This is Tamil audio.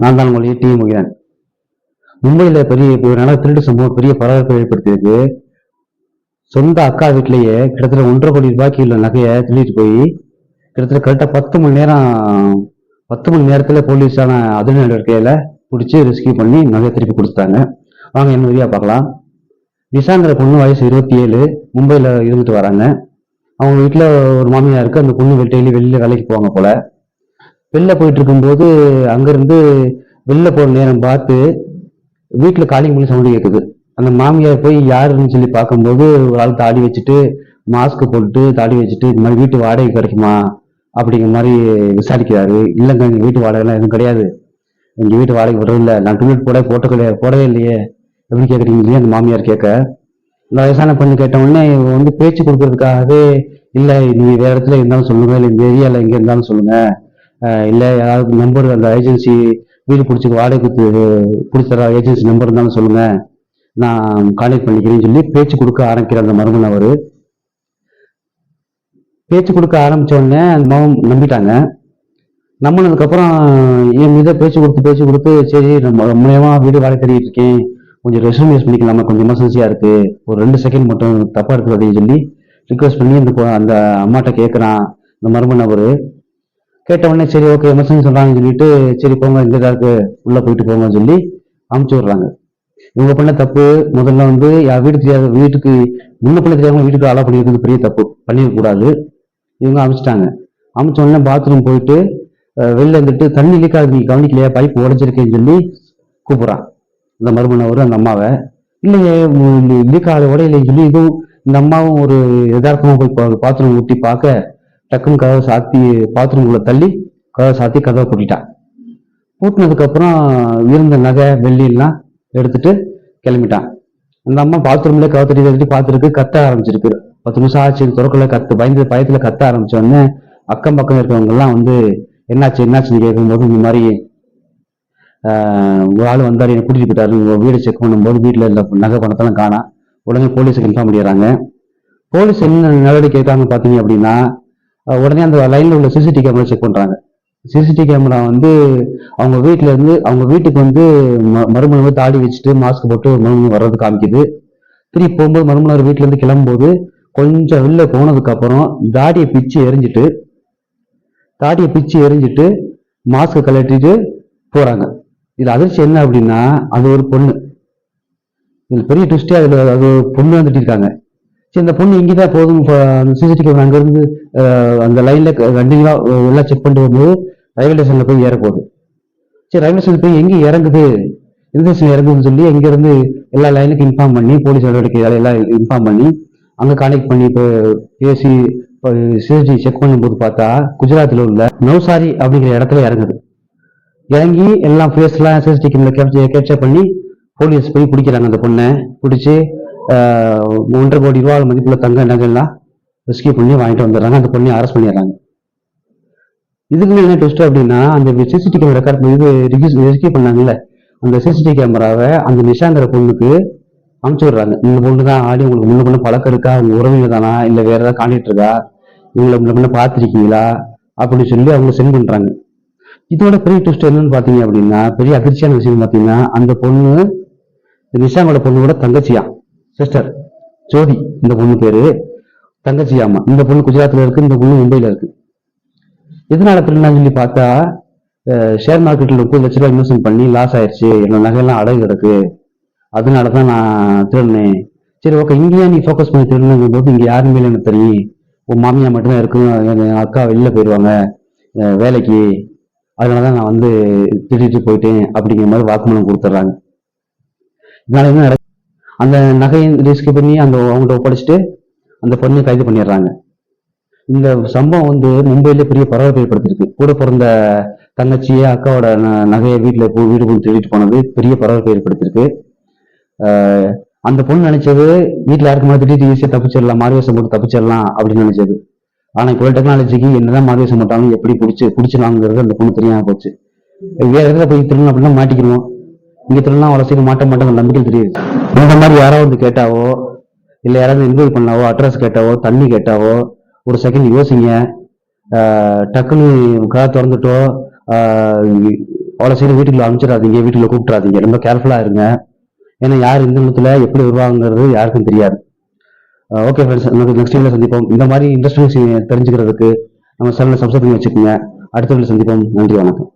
நான் தான் மொழி டி முகிலன் மும்பையில பெரிய இப்போ நல்ல திருட்டு சம்பவம் பெரிய பரபரப்பை ஏற்படுத்தியிருக்கு. சொந்த அக்கா வீட்டிலேயே கிட்டத்தட்ட ஒன்றரை கோடி ரூபாய்க்கு உள்ள நகையை திருடிட்டு போய் கிட்டத்தட்ட கரெக்டாக பத்து மணி நேரம் பத்து மணி நேரத்தில் போலீஸான அதிர்வு நடவடிக்கையில் பிடிச்சி ரெஸ்கியூ பண்ணி நகையை திருப்பி கொடுத்தாங்க வாங்க என்ன வழியாக பார்க்கலாம். நிஷாங்கிற பொண்ணு வயசு இருபத்தி ஏழு மும்பையில் இருந்துட்டு வராங்க. அவங்க வீட்டில் ஒரு மாமியார் இருக்கு அந்த பொண்ணு டெய்லி வெளியில் வேலைக்கு போவாங்க போல. வெளில போயிட்டு இருக்கும்போது அங்கேருந்து வெளில போகிற நேரம் பார்த்து வீட்டில் காலிங் பண்ணி சவுண்டு கேட்குது. அந்த மாமியார் போய் யாருன்னு சொல்லி பார்க்கும்போது ஒரு ஆள் தாடி வச்சுட்டு மாஸ்க் போட்டுட்டு தாடி வச்சுட்டு இந்த மாதிரி வீட்டு வாடகை கிடைக்குமா அப்படிங்கிற மாதிரி விசாரிக்கிறாரு. இல்லைங்க எங்கள் வீட்டு வாடகைலாம் எதுவும் கிடையாது. எங்கள் வீட்டு வாடகை விடுறதில்ல நான் டூலெட் போட போட்ட கிடையாது போடவே இல்லையே எப்படின்னு கேட்குறீங்க இல்லையா அந்த மாமியார் கேட்க இந்த வயசான பொண்ணு கேட்டவுடனே இவங்க வந்து பேச்சு கொடுக்கறதுக்காகவே இல்லை நீங்கள் வேறு இடத்துல இருந்தாலும் சொல்லுங்க. இல்லை இந்த ஏரியாவில் எங்கே இருந்தாலும் சொல்லுங்கள் இல்லை யாராவது நம்பர் அந்த ஏஜென்சி வீடு பிடிச்சி வாடகை பிடிச்சற ஏஜென்சி நம்பர் இருந்தாலும் சொல்லுங்க. நான் கான்டாக்ட் பண்ணிக்கிறேன்னு சொல்லி பேச்சு கொடுக்க ஆரம்பிக்கிற அந்த மருமன் அவர். பேச்சு கொடுக்க ஆரம்பித்த உடனே அந்த மகன் நம்பிட்டாங்க. நம்பினதுக்கப்புறம் என் மீத பேச்சு கொடுத்து பேச்சு கொடுத்து சரி நம்ம மூலயமா வீடு வாடகை தேடிட்டு இருக்கேன். கொஞ்சம் ரெஸ்யூம் யூஸ் பண்ணிக்கலாமா? கொஞ்சம் எமர்ஜென்சியாக இருக்கு. ஒரு ரெண்டு செகண்ட் மட்டும் தப்பாக இருக்குது அப்படின்னு சொல்லி ரிக்வஸ்ட் பண்ணி அந்த அந்த அம்மாட்ட கேட்குறான் இந்த மருமன் அவர். கேட்ட உடனே சரி ஓகே எமர்ஜென்சி சொல்கிறாங்கன்னு சொல்லிட்டு சரி போங்க இந்த இதாக உள்ளே போயிட்டு போங்கன்னு சொல்லி அமுச்சு விடுறாங்க. இவங்க பண்ண தப்பு முதல்ல வந்து யார் வீடு தெரியாத வீட்டுக்கு முன்ன பிள்ளை தெரியாமல் வீட்டுக்கு அலா பண்ணியிருக்கிறது பெரிய தப்பு. பண்ணிடக்கூடாது இவங்க அமிச்சிட்டாங்க. அமிச்ச உடனே பாத்ரூம் போயிட்டு வெளில வந்துட்டு தண்ணி லீக்காது நீ கவனிக்கலையா பைப் உடைஞ்சிருக்கேன்னு சொல்லி கூப்பிட்றான். இந்த மருமனவர் அந்த அம்மாவை. இல்லையே லீக் உடையிலேன்னு சொல்லி இதுவும் இந்த அம்மாவும் ஒரு யதார்த்தமாக போய் பாத்ரூம் ஊட்டி பார்க்க டக்குன்னு கதவை சாத்தி பாத்ரூம்குள்ளே தள்ளி கதவை சாத்தி கதவை பூட்டிட்டான் கூட்டினதுக்கப்புறம் இருந்த நகை வெள்ளியெல்லாம் எடுத்துட்டு கிளம்பிட்டான் அந்த அம்மா பாத்ரூம்ல கதவை தட்டி தட்டி பார்த்துருக்கு கத்த ஆரம்பிச்சிருக்கு. பத்து நிமிஷம் ஆச்சு திறக்கல கத்து பயந்து பயத்தில் கத்த ஆரம்பிச்ச அக்கம் பக்கம் இருக்கிறவங்கெல்லாம் வந்து என்னாச்சு என்னாச்சுன்னு கேட்கும்போது இந்த மாதிரி ஒரு ஆள் வந்தார் என்னை கூட்டிட்டு போயிட்டாரு. வீடு செக் பண்ணும்போது வீட்டில் இருந்த நகை பணத்தெல்லாம் காணா. உடனே போலீஸுக்கு இன்ஃபார்ம் பண்ணிடுறாங்க. போலீஸ் என்ன நடவடிக்கை எடுத்தாங்க பார்த்தீங்க அப்படின்னா உடனே அந்த லைன்ல உள்ள சிசிடிவி கேமரா செக் பண்றாங்க. சிசிடிவி கேமரா வந்து அவங்க வீட்ல இருந்து அவங்க வீட்டுக்கு வந்து ம- வந்து தாடி வச்சுட்டு மாஸ்க் போட்டு ஒரு மறுமணம் வர்றது காமிக்குது. திருப்பி போகும்போது மருமனார் வீட்ல இருந்து கிளம்பும்போது கொஞ்சம் வெளில போனதுக்கு அப்புறம் தாடியை பிச்சு எரிஞ்சிட்டு தாடியை பிச்சு எரிஞ்சிட்டு மாஸ்க் கலட்டிட்டு போறாங்க. இது அதிர்ச்சி என்ன அப்படின்னா அது ஒரு பொண்ணு. இது பெரிய ட்விஸ்டே அதுல அது பொண்ணு வந்துட்டு இருக்காங்க. சரி இந்த பொண்ணு இங்கே தான் போதும் இப்ப அந்த சிசிடிவி அங்கேருந்து அந்த லைனில் கண்டினியூவாக எல்லாம் செக் பண்ணிட்டு வரும்போது ரயில்வே ஸ்டேஷனில் போய் ஏறப்போகுது. சரி ரயில்வே ஸ்டேஷன் போய் எங்கே இறங்குது? எந்த ஸ்டேஷன் இறங்குதுன்னு சொல்லி இங்கேருந்து எல்லா லைனுக்கும் இன்ஃபார்ம் பண்ணி போலீஸ் நடவடிக்கை எல்லாம் இன்ஃபார்ம் பண்ணி அங்கே கனெக்ட் பண்ணி இப்போ பேசி சிசிடிவி செக் பண்ணும்போது பார்த்தா குஜராத்தில் உள்ள நௌசாரி அப்படிங்கிற இடத்துல இறங்குது. இறங்கி எல்லாம் ஃபேஸ்லாம் சிசிடிவி கேமரா கேப்சர் கேப்சர் பண்ணி போலீஸ் போய் பிடிக்கிறாங்க அந்த பொண்ணை. பிடிச்சி ஒன்றரை கோடி ரூபா மதிப்புள்ள தங்க நகைலாம் ரெஸ்கியூ பண்ணி வாங்கிட்டு வந்துடுறாங்க. அந்த பொண்ணை அரெஸ்ட் பண்ணிடுறாங்க. இதுக்கு என்ன ட்விஸ்ட் அப்படின்னா அந்த சிசிடிவி கேமரா ரெக்கார்ட் இது ரெஸ்கியூ பண்ணாங்கல்ல. அந்த சிசிடிவி கேமராவை அந்த நிஷாங்கிற பொண்ணுக்கு அமுச்சு விடுறாங்க இந்த பொண்ணு தான் ஆடி உங்களுக்கு முன்ன பொண்ணு பழக்கம் இருக்கா? உங்க உறவினர் தானா? இல்லை வேற ஏதாவது காண்டிட்டு இருக்கா? இவங்களை முன்ன பொண்ணு பார்த்துருக்கீங்களா? அப்படின்னு சொல்லி அவங்க சென்ட் பண்ணுறாங்க இதோட பெரிய ட்விஸ்ட் என்னன்னு பார்த்தீங்க அப்படின்னா பெரிய அதிர்ச்சியான விஷயம் பார்த்தீங்கன்னா அந்த பொண்ணு நிஷாங்கோட நிஷாங்கோட பொண்ணோட தங்கச்சியா? சிஸ்டர் ஜோதி இந்த பொண்ணு பேரு. அம்மா இந்த பொண்ணு குஜராத்ல இருக்கு இந்த பொண்ணு மும்பையில இருக்கு. எதனால திருநான்னு சொல்லி பார்த்தா ஷேர் மார்க்கெட்ல முப்பது லட்ச ரூபாய் இன்வெஸ்ட்மெண்ட் பண்ணி லாஸ் ஆயிடுச்சு என்னோட நகையெல்லாம் அடகு கிடக்கு. அதனால தான் நான் திருடினேன். சரி ஓகே இங்கேயே நீ ஃபோக்கஸ் பண்ணி திருடணுங்கும் போது இங்க யாருமே இல்லை எனக்கு தெரியும்? உன் மாமியா மட்டும்தான் இருக்கும் எங்கள் அக்கா வெளியில் போயிடுவாங்க வேலைக்கு. அதனால தான் நான் வந்து திருடிட்டு போயிட்டேன் அப்படிங்கிற மாதிரி வாக்குமூலம் கொடுத்துட்றாங்க. இதனால என்ன அந்த நகையை ரிஸ்க் பண்ணி அந்த அவங்கள்ட்ட ஒப்படைச்சிட்டு அந்த பொண்ணை கைது பண்ணிடுறாங்க. இந்த சம்பவம் வந்து மும்பையில பெரிய பரபரப்பை ஏற்படுத்தியிருக்கு. கூட பிறந்த தங்கச்சியே அக்காவோட ந- நகையை வீட்டில் போ வீடு போய் திருடிட்டு போனது பெரிய பரபரப்பை ஏற்படுத்தியிருக்கு. அந்த பொண்ணு நினைச்சது வீட்டில் யாருக்கு மாதிரி திடீர்னு ஈஸியாக தப்பிச்சிடலாம் மாறுவேஷம் போட்டு தப்பிச்சிடலாம் அப்படின்னு நினைச்சது. ஆனால் இப்போ டெக்னாலஜிக்கு என்னதான் மாறுவேஷம் போட்டாலும் எப்படி பிடிச்சி பிடிச்சிடலாங்கிறது அந்த பொண்ணு தெரியாம போச்சு. வேற இடத்துல போய் திரும்ப அப்படின்னா மாட்டிக்கிடுவோம். இங்க திருநாள் அவ்வளவு சீக்கிரம் மாட்ட மாட்டோம் நம்பிக்கை தெரியுது. இந்த மாதிரி யாராவது வந்து கேட்டாவோ இல்ல யாராவது இன்வைட் பண்ணாவோ அட்ரஸ் கேட்டாவோ தண்ணி கேட்டாவோ ஒரு செகண்ட் யோசிங்க. டக்குன்னு கதை திறந்துட்டோ அவ்வளோ சீக்கிரம் வீட்டுக்குள்ள அனுப்பிச்சிடாதீங்க வீட்டுக்குள்ள கூப்பிட்றாதீங்க ரொம்ப கேர்ஃபுல்லாக இருங்க. ஏன்னா யார் இந்த நிலத்தில் எப்படி வருவாங்கிறது யாருக்கும் தெரியாது. ஓகே ஃப்ரெண்ட்ஸ் நமக்கு நெக்ஸ்ட் டைம்ல சந்திப்போம். இந்த மாதிரி இன்ட்ரெஸ்டிங் தெரிஞ்சுக்கிறதுக்கு நம்ம சேனலை சப்ஸ்கிரைப் பண்ணி வச்சுக்கோங்க. அடுத்த வீடியோ சந்திப்போம். நன்றி வணக்கம்.